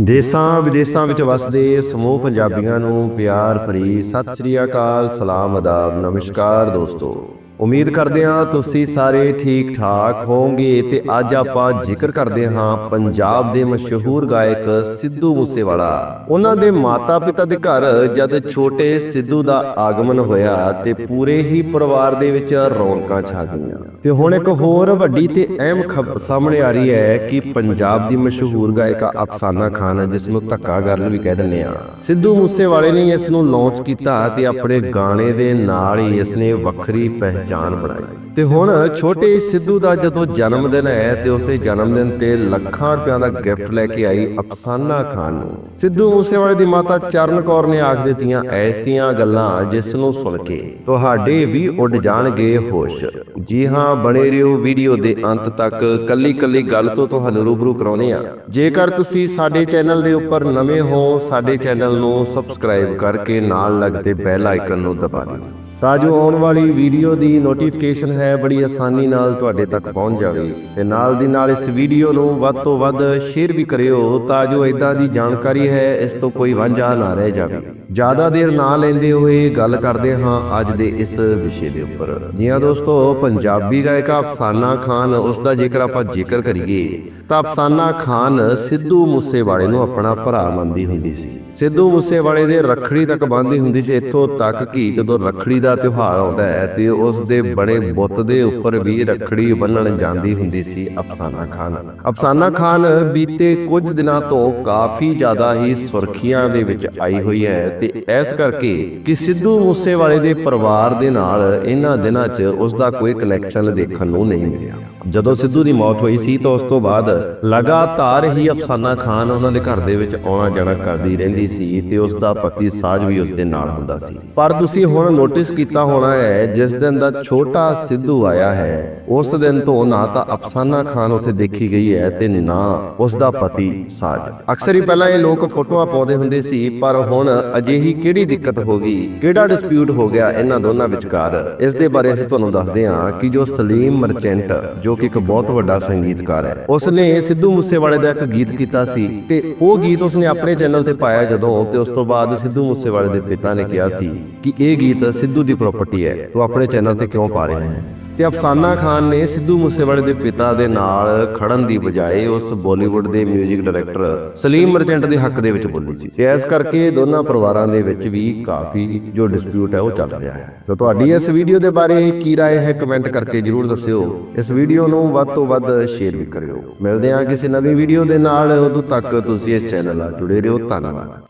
ਦੇਸਾਂ ਵਿਦੇਸਾਂ ਵਿੱਚ ਵਸਦੇ ਸਮੂਹ ਪੰਜਾਬੀਆਂ ਨੂੰ ਪਿਆਰ ਭਰੀ ਸਤਿ ਸ੍ਰੀ ਅਕਾਲ, ਸਲਾਮ, ਅਦਾਬ, ਨਮਸਕਾਰ ਦੋਸਤੋ। ਉਮੀਦ ਕਰਦੇ ਹਾਂ ਤੁਸੀਂ ਸਾਰੇ ਠੀਕ ਠਾਕ ਹੋਵੋਗੇ ਤੇ ਅੱਜ ਆਪਾਂ ਜ਼ਿਕਰ ਕਰਦੇ ਹਾਂ ਪੰਜਾਬ ਦੇ ਮਸ਼ਹੂਰ ਗਾਇਕ ਸਿੱਧੂ ਮੂਸੇਵਾਲਾ। ਉਹਨਾਂ ਦੇ ਮਾਤਾ-ਪਿਤਾ ਦੇ ਘਰ ਜਦ ਛੋਟੇ ਸਿੱਧੂ ਦਾ ਆਗਮਨ ਹੋਇਆ ਤੇ ਪੂਰੇ ਹੀ ਪਰਿਵਾਰ ਦੇ ਵਿੱਚ ਰੌਣਕਾਂ ਛਾ ਗਈਆਂ। ਤੇ ਹੁਣ ਇੱਕ ਹੋਰ ਵੱਡੀ ਤੇ ਅਹਿਮ ਖਬਰ ਸਾਹਮਣੇ ਆ ਰਹੀ ਹੈ ਕਿ ਪੰਜਾਬ ਦੀ ਮਸ਼ਹੂਰ ਗਾਇਕਾ ਅਫਸਾਨਾ ਖਾਨ ਜਿਸ ਨੂੰ ਧੱਕਾ ਗਰਲ ਵੀ ਕਹਿ ਦਿੰਦੇ ਆ ਸਿੱਧੂ ਮੂਸੇਵਾਲੇ ਨੇ ਇਸ ਨੂੰ ਲਾਂਚ ਕੀਤਾ ਤੇ ਆਪਣੇ ਗਾਣੇ ਦੇ ਨਾਲ ਹੀ ਇਸ ਨੇ ਵੱਖਰੀ ਪਹਿਚਾਨ ਬਣਾਈ। ਤੇ ਹੁਣ ਛੋਟੇ ਸਿੱਧੂ ਦਾ ਜਦੋਂ ਜਨਮ ਦਿਨ ਹੈ ਤੇ ਉਸ ਜਨਮ ਦਿਨ ਤੇ ਲੱਖਾਂ ਰੁਪਿਆਂ ਦਾ ਗਿਫਟ ਲੈ ਕੇ ਆਈ ਅਫਸਾਨਾ ਖਾਨ ਨੂੰ। ਸਿੱਧੂ ਮੂਸੇਵਾਲੇ ਦੀ ਮਾਤਾ ਚਰਨ ਕੌਰ ਨੇ ਆਖ ਦਿੱਤੀਆਂ ਐਸੀਆਂ ਗੱਲਾਂ ਜਿਸ ਨੂੰ ਸੁਣ ਕੇ ਤੁਹਾਡੇ ਵੀ ਉੱਡ ਜਾਣਗੇ ਹੋਸ਼। ਜੀ ਹਾਂ, ਬਣੇ ਰਹੋ ਵੀਡੀਓ ਦੇ ਅੰਤ ਤੱਕ। ਕੱਲੀ ਕੱਲੀ ਗੱਲ ਤੋਂ ਤੁਹਾਨੂੰ ਰੂਬਰੂ ਕਰਾਉਨੇ ਆ ਜੇਕਰ ਤੁਸੀਂ ਸਾਡੇ ਚੈਨਲ ਦੇ ਉੱਪਰ ਨਵੇਂ ਹੋ, ਸਾਡੇ ਚੈਨਲ ਨੂੰ ਸਬਸਕ੍ਰਾਈਬ ਕਰਕੇ ਨਾਲ ਲੱਗਦੇ ਬੈਲ ਆਈਕਨ ਨੂੰ ਦਬਾ ਦਿਓ। ਤਾਂ ਜੋ ਆਉਣ ਵਾਲੀ ਵੀਡੀਓ ਦੀ ਨੋਟੀਫਿਕੇਸ਼ਨ ਹੈ, ਬੜੀ ਆਸਾਨੀ ਨਾਲ ਤੁਹਾਡੇ ਤੱਕ ਪਹੁੰਚ ਜਾਵੇ। ਤੇ ਨਾਲ ਦੀ ਨਾਲ ਇਸ ਵੀਡੀਓ ਨੂੰ ਵੱਧ ਤੋਂ ਵੱਧ ਸ਼ੇਅਰ ਵੀ ਕਰਿਓ, ਤਾਂ ਜੋ ਇਦਾਂ ਦੀ ਜਾਣਕਾਰੀ ਹੈ, ਇਸ ਤੋਂ ਕੋਈ ਵਾਂਝਾ ਨਾ ਰਹਿ ਜਾਵੇ। ਜ਼ਿਆਦਾ ਦੇਰ ਨਾ ਲੈਂਦੇ ਹੋਏ ਗੱਲ ਕਰਦੇ ਹਾਂ ਅੱਜ ਦੇ ਇਸ ਵਿਸ਼ੇ ਦੇ ਉੱਪਰ। ਜੀ ਹਾਂ ਦੋਸਤੋ, ਪੰਜਾਬੀ ਗਾਇਕਾ ਅਫਸਾਨਾ ਖਾਨ ਉਸ ਦਾ ਜੇਕਰ ਆਪਾਂ ਜ਼ਿਕਰ ਕਰੀਏ, ਤਾਂ ਅਫਸਾਨਾ ਖਾਨ ਸਿੱਧੂ ਮੂਸੇਵਾਲੇ ਨੂੰ ਆਪਣਾ ਭਰਾ ਮੰਨਦੀ ਹੁੰਦੀ ਸੀ। ਸਿੱਧੂ ਮੂਸੇਵਾਲੇ ਦੇ ਰੱਖੜੀ ਤੱਕ ਬੰਨ੍ਹਦੀ ਹੁੰਦੀ ਸੀ। ਇੱਥੋਂ ਤੱਕ ਕਿ ਜਦੋਂ ਰੱਖੜੀ ਦਾ ਤਿਉਹਾਰ ਆਉਂਦਾ ਹੈ, ਤੇ ਉਸ ਦੇ ਬੜੇ ਬੁੱਤ ਦੇ ਉੱਪਰ ਵੀ ਰੱਖੜੀ ਬੰਨਣ ਜਾਂਦੀ ਹੁੰਦੀ ਸੀ ਅਫਸਾਨਾ ਖਾਨ। ਅਫਸਾਨਾ ਖਾਨ ਬੀਤੇ ਕੁਝ ਦਿਨਾਂ ਤੋਂ ਕਾਫੀ ਜ਼ਿਆਦਾ ਹੀ ਸੁਰਖੀਆਂ ਦੇ ਵਿੱਚ ਆਈ ਹੋਈ ਹੈ ਤੇ ਇਸ ਕਰਕੇ ਕਿ ਸਿੱਧੂ ਮੂਸੇਵਾਲੇ ਦੇ ਪਰਿਵਾਰ ਦੇ ਨਾਲ ਇਹਨਾਂ ਦਿਨਾਂ 'ਚ ਉਸ ਦਾ ਕੋਈ ਕਨੈਕਸ਼ਨ ਦੇਖਣ ਨੂੰ ਨਹੀਂ ਮਿਲਿਆ। ਜਦੋਂ ਸਿੱਧੂ ਦੀ ਮੌਤ ਹੋਈ ਸੀ ਤਾਂ ਉਸ ਤੋਂ ਬਾਅਦ ਲਗਾਤਾਰ ਹੀ ਅਫਸਾਨਾ ਖਾਨ ਉਹਨਾਂ ਦੇ ਘਰ ਦੇ ਵਿੱਚ ਆਉਣਾ ਜਾਣਾ ਕਰਦੀ ਰਹਿੰਦੀ ਸੀ ਤੇ ਉਸ ਦਾ ਪਤੀ ਸਾਜ ਵੀ ਉਸ ਦੇ ਨਾਲ ਹੁੰਦਾ ਸੀ। ਪਰ ਤੁਸੀਂ ਹੁਣ ਨੋਟਿਸ ਕੀਤਾ ਹੋਣਾ ਹੈ, ਜਿਸ ਦਿਨ ਦਾ ਛੋਟਾ ਸਿੱਧੂ ਆਇਆ ਹੈ, ਉਸ ਦਿਨ ਤੋਂ ਨਾ ਤਾਂ ਅਫਸਾਨਾ ਖਾਨ ਉੱਥੇ ਦੇਖੀ ਗਈ ਹੈ ਤੇ ਨਾ ਉਸ ਦਾ ਪਤੀ ਸਾਜ। ਅਕਸਰ ਹੀ ਪਹਿਲਾਂ ਇਹ ਲੋਕ ਫੋਟੋਆਂ ਪਾਉਂਦੇ ਹੁੰਦੇ ਸੀ, ਪਰ ਹੁਣ ਅਜੇ ਅਜਿਹੀ ਕਿਹੜੀ ਦਿੱਕਤ ਹੋ ਗਈ? ਕਿਹੜਾ ਡਿਸਪਿਊਟ ਹੋ ਗਿਆ ਇਹਨਾਂ ਦੋਨਾਂ ਵਿਚਕਾਰ? ਇਸ ਦੇ ਬਾਰੇ ਅਸੀਂ ਤੁਹਾਨੂੰ ਦੱਸਦੇ ਹਾਂ ਕਿ ਜੋ ਸਲੀਮ ਮਰਚੈਂਟ, ਜੋ ਕਿ ਇੱਕ ਬਹੁਤ ਵੱਡਾ ਸੰਗੀਤਕਾਰ ਹੈ, ਉਸਨੇ ਸਿੱਧੂ ਮੂਸੇਵਾਲੇ ਦਾ ਇੱਕ ਗੀਤ ਕੀਤਾ ਸੀ ਤੇ ਉਹ ਗੀਤ ਉਸਨੇ ਆਪਣੇ ਚੈਨਲ ਤੇ ਪਾਇਆ ਜਦੋਂ ਤੇ ਉਸ ਤੋਂ ਬਾਅਦ ਸਿੱਧੂ ਮੂਸੇਵਾਲੇ ਦੇ ਪਿਤਾ ਨੇ ਕਿਹਾ ਸੀ ਕਿ ਇਹ ਗੀਤ ਸਿੱਧੂ ਦੀ ਪ੍ਰਾਪਰਟੀ ਹੈ, ਤੂੰ ਆਪਣੇ ਚੈਨਲ ਤੇ ਕਿਉਂ ਪਾ ਰਿਹਾ ਹੈ? ਤੇ ਅਫਸਾਨਾ ਖਾਨ ਨੇ ਸਿੱਧੂ ਮੂਸੇਵਾਲੇ ਦੇ ਪਿਤਾ ਦੇ ਨਾਲ ਖੜਨ ਦੀ ਬਜਾਏ ਉਸ ਬਾਲੀਵੁੱਡ ਦੇ 뮤직 ਡਾਇਰੈਕਟਰ ਸਲੀਮ ਮਰਚੈਂਟ ਦੇ ਹੱਕ ਦੇ ਵਿੱਚ ਬੋਲੀ ਸੀ ਤੇ ਇਸ ਕਰਕੇ ਦੋਨਾਂ ਪਰਿਵਾਰਾਂ ਦੇ ਵਿੱਚ ਵੀ ਕਾਫੀ ਜੋ ਡਿਸਪਿਊਟ ਹੈ ਉਹ ਚੱਲ ਰਿਹਾ ਹੈ ਤਾਂ ਤੁਹਾਡੀ ਇਸ ਵੀਡੀਓ ਦੇ ਬਾਰੇ ਕੀ رائے ਹੈ ਕਮੈਂਟ ਕਰਕੇ ਜਰੂਰ ਦੱਸਿਓ ਇਸ ਵੀਡੀਓ ਨੂੰ ਵੱਧ ਤੋਂ ਵੱਧ ਸ਼ੇਅਰ ਵੀ ਕਰਿਓ ਮਿਲਦੇ ਹਾਂ ਕਿਸੇ ਨਵੀਂ ਵੀਡੀਓ ਦੇ ਨਾਲ ਉਦੋਂ ਤੱਕ ਤੁਸੀਂ ਇਸ ਚੈਨਲ ਨਾਲ ਜੁੜੇ ਰਹੋ ਧੰਨਵਾਦ